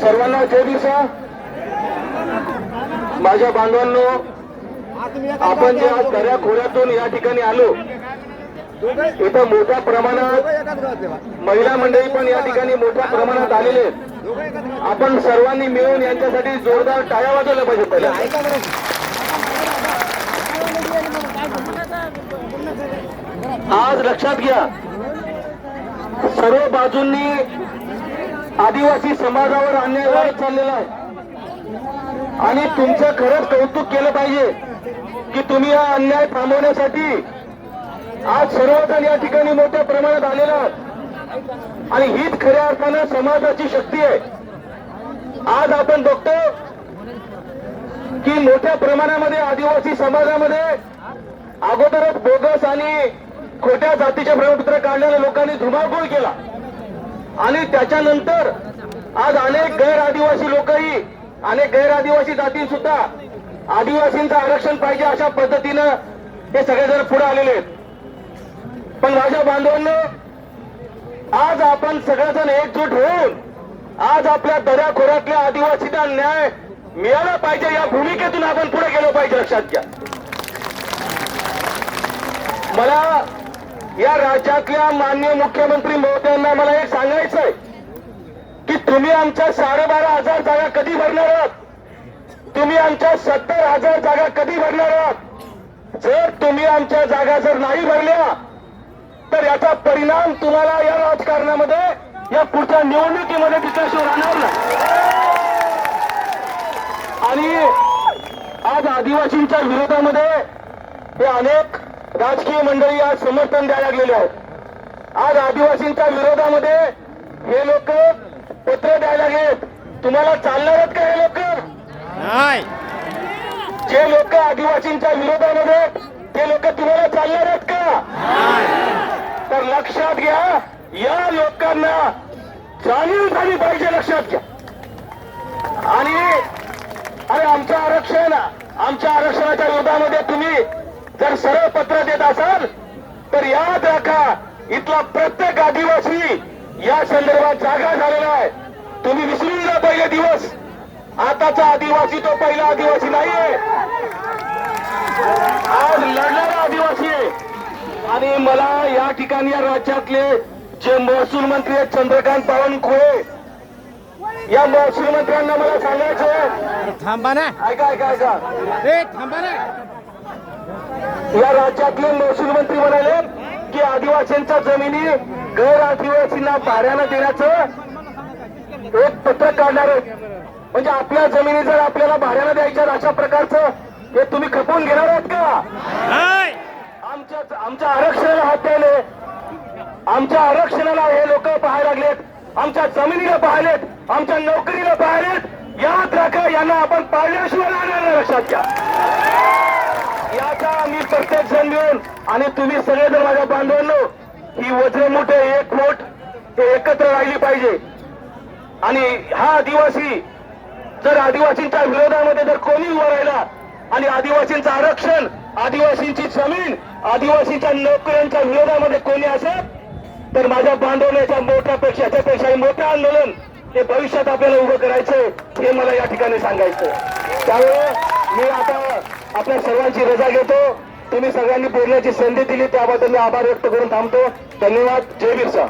सर्वांना जय दिवसा. माझ्या बांधवांनो आपण जे आज दऱ्या खोऱ्यातून या ठिकाणी आलो इथं मोठ्या प्रमाणात महिला मंडळी पण या ठिकाणी मोठ्या प्रमाणात आलेले आहेत. आपण सर्वांनी मिळून यांच्यासाठी जोरदार टाळ्या वाजवल्या पाहिजे पहिल्या आज लक्षात घ्या सर्व बाजूंनी आदिवासी समाजावर अन्याय वाढत चाललेला आहे. आणि तुमचं खरंच कौतुक केलं पाहिजे की तुम्ही हा अन्याय थांबवण्यासाठी आज सर्वजण या ठिकाणी मोठ्या प्रमाणात आलेला आहात. आणि हीच खऱ्या अर्थानं समाजाची शक्ती आहे. आज आपण बघतो की मोठ्या प्रमाणामध्ये आदिवासी समाजामध्ये अगोदरच बोगस आणि खोट्या जातीचे प्रमाणपत्र काढलेल्या लोकांनी धुमाकूळ केला. आणि त्याच्यानंतर आज अनेक गैर आदिवासी लोकही अनेक गैर आदिवासी जाती सुद्धा आदिवासींचं आरक्षण पाहिजे अशा पद्धतीनं हे सगळेजण पुढे आलेले आहेत. पण माझ्या बांधवांना आज आपण सगळेजण एकजूट होऊन आज आपल्या दऱ्याखोऱ्यातल्या आदिवासींना न्याय मिळाला पाहिजे या भूमिकेतून आपण पुढे गेलो पाहिजे लक्षात घ्या. मला या राज्यातल्या मान्य मुख्यमंत्री महोदयांना मला एक सांगायचं आहे की तुम्ही आमच्या साडेबारा हजार जागा कधी भरणार आहात? तुम्ही आमच्या सत्तर हजार जागा कधी भरणार आहात? जर तुम्ही आमच्या जागा जर नाही भरल्या तर याचा परिणाम तुम्हाला या राजकारणामध्ये या पुढच्या निवडणुकीमध्ये दिसल्याशिवाय राहणार नाही. आणि आज आदिवासींच्या विरोधामध्ये हे अनेक राजकीय मंडळी आज समर्थन द्यायला लागलेले आहेत. आज आदिवासींच्या विरोधामध्ये हे लोक पत्र द्यायला लागलेत तुम्हाला चालणार आहेत का हे लोक? नाही. जे लोक आदिवासींच्या विरोधामध्ये ते लोक तुम्हाला चालणार आहेत का? लक्षात घ्या. या लोकांना जाणीव झाली पाहिजे लक्षात घ्या. आणि अरे आमचं आरक्षण आमच्या आरक्षणाच्या विरोधामध्ये तुम्ही जर सरळ पत्र देत असाल तर याद राखा इथला प्रत्येक आदिवासी या संदर्भात जागा झालेला आहे. तुम्ही विसरून जा पहिले दिवस. आताचा आदिवासी तो पहिला आदिवासी नाहीये. आज लढणारा आदिवासी आहे. आणि मला या ठिकाणी या राज्यातले जे महसूल मंत्री आहेत चंद्रकांत बावनकुळे या महसूल मंत्र्यांना मला सांगायचं थांबा ना. ऐका ऐका ऐका. थांबा ना. या राज्यातले महसूल मंत्री म्हणाले की आदिवासींच्या जमिनी गैर आदिवासींना भाड्यानं देण्याचं एक पत्रक काढणार आहे म्हणजे आपल्या जमिनी जर आपल्याला भाड्यानं द्यायच्या अशा प्रकारचं हे तुम्ही खपवून घेणार आहात का? आमच्या आरक्षणाला हात द्यायले. आमच्या आरक्षणाला हे लोक पाहायला लागलेत. आमच्या जमिनीला पाहिलेत आमच्या नोकरीला पाहिलेत याद राखा यांना आपण पाळल्याशिवाय राहणार लक्षात घ्या. याचा आम्ही प्रत्येक जण मिळून आणि तुम्ही सगळेजण माझ्या बांधवांनो ही वज्र मोठे एक मोठ हे एकत्र राहिली पाहिजे. आणि हा आदिवासी जर आदिवासींच्या विरोधामध्ये जर कोणी उभा राहिला आणि आदिवासींचं आरक्षण आदिवासींची जमीन आदिवासीच्या नोकऱ्यांच्या विरोधामध्ये कोणी असेल तर माझ्या बांधवण्याच्या मोठ्या पेक्षा याच्यापेक्षा मोठं आंदोलन हे भविष्यात आपल्याला उभं करायचंय हे मला या ठिकाणी सांगायचं त्यामुळे मी आता आपल्या सर्वांची रजा घेतो. तुम्ही सगळ्यांनी बोलण्याची संधी दिली त्याबद्दल मी आभार व्यक्त करून थांबतो. धन्यवाद. जय बिरसा.